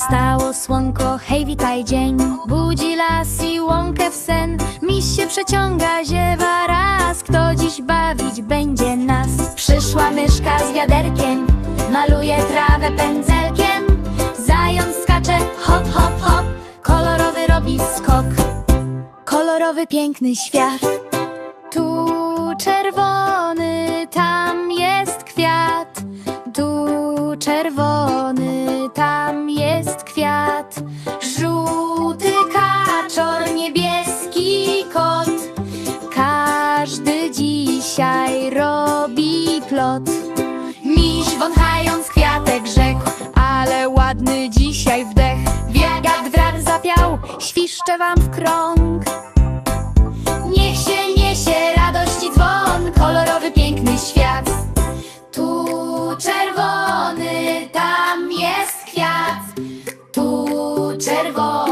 Wstało słonko, hej witaj dzień. Budzi las i łąkę w sen. Miś się przeciąga, ziewa raz. Kto dziś bawić będzie nas? Przyszła myszka z wiaderkiem. Maluje trawę pędzelkiem. Zając skacze, hop, hop, hop. Kolorowy robi skok. Kolorowy, piękny świat. Tu czerwony, tam jest kwiat. Tu czerwony, tam kwiat. Żółty kaczor, niebieski kot. Każdy dzisiaj robi plot. Miś wąchając kwiatek rzekł Ale ładny dzisiaj wdech. Wielgat wrar zapiał, świszcze wam w krąg Chergo.